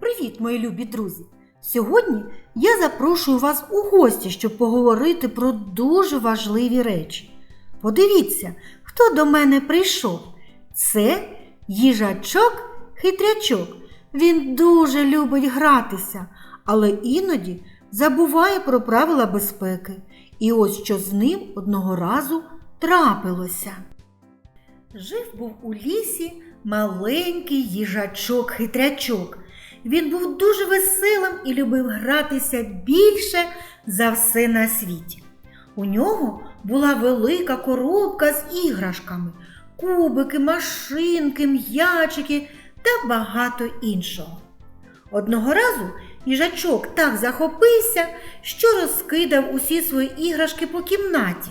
Привіт, мої любі друзі! Сьогодні я запрошую вас у гості, щоб поговорити про дуже важливі речі. Подивіться, хто до мене прийшов. Це їжачок хитрячок. Він дуже любить гратися, але іноді забуває про правила безпеки. І ось що з ним одного разу трапилося. Жив був у лісі маленький їжачок-хитрячок. Він був дуже веселим і любив гратися більше за все на світі. У нього була велика коробка з іграшками, кубики, машинки, м'ячики та багато іншого. Одного разу їжачок так захопився, що розкидав усі свої іграшки по кімнаті.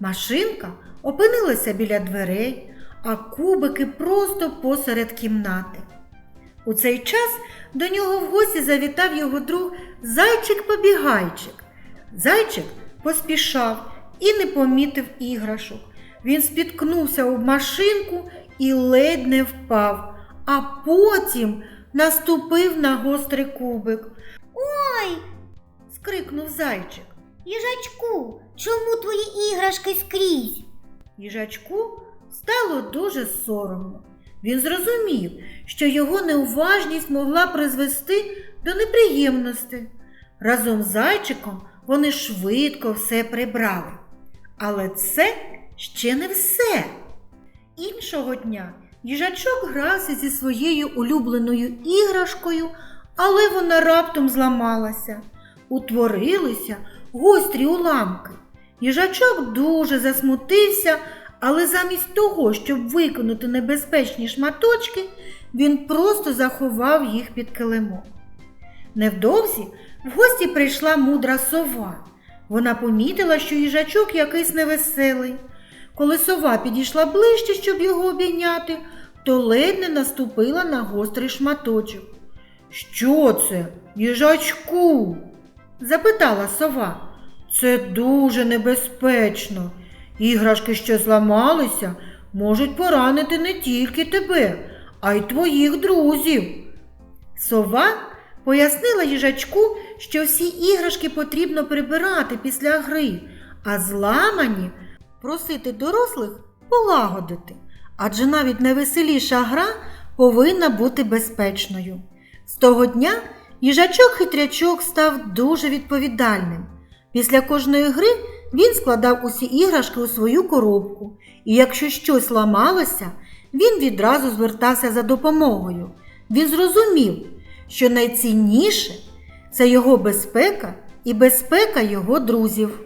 Машинка опинилася біля дверей, а кубики просто посеред кімнати. У цей час до нього в гості завітав його друг зайчик-побігайчик. Зайчик поспішав і не помітив іграшок. Він спіткнувся об машинку і ледь не впав, а потім наступив на гострий кубик. Ой, Скрикнув зайчик. їжачку, чому твої іграшки скрізь? Їжачку стало дуже соромно. Він зрозумів, що його неуважність могла призвести до неприємностей. Разом з зайчиком вони швидко все прибрали. Але це ще не все. Іншого дня їжачок грався зі своєю улюбленою іграшкою, але вона раптом зламалася. Утворилися гострі уламки. Їжачок дуже засмутився, але замість того, щоб виконати небезпечні шматочки, він просто заховав їх під килимок. Невдовзі в гості прийшла мудра сова. Вона помітила, що їжачок якийсь невеселий. Коли сова підійшла ближче, щоб його обійняти, то ледь не наступила на гострий шматочок. Що це, їжачку? запитала сова. Це дуже небезпечно. Іграшки, що зламалися, можуть поранити не тільки тебе, а й твоїх друзів. Сова пояснила їжачку, що всі іграшки потрібно прибирати після гри, а зламані просити дорослих полагодити. Адже навіть найвеселіша гра повинна бути безпечною. З того дня їжачок-хитрячок став дуже відповідальним. Після кожної гри він складав усі іграшки у свою коробку, і якщо щось ламалося, він відразу звертався за допомогою. Він зрозумів, що найцінніше це його безпека і безпека його друзів.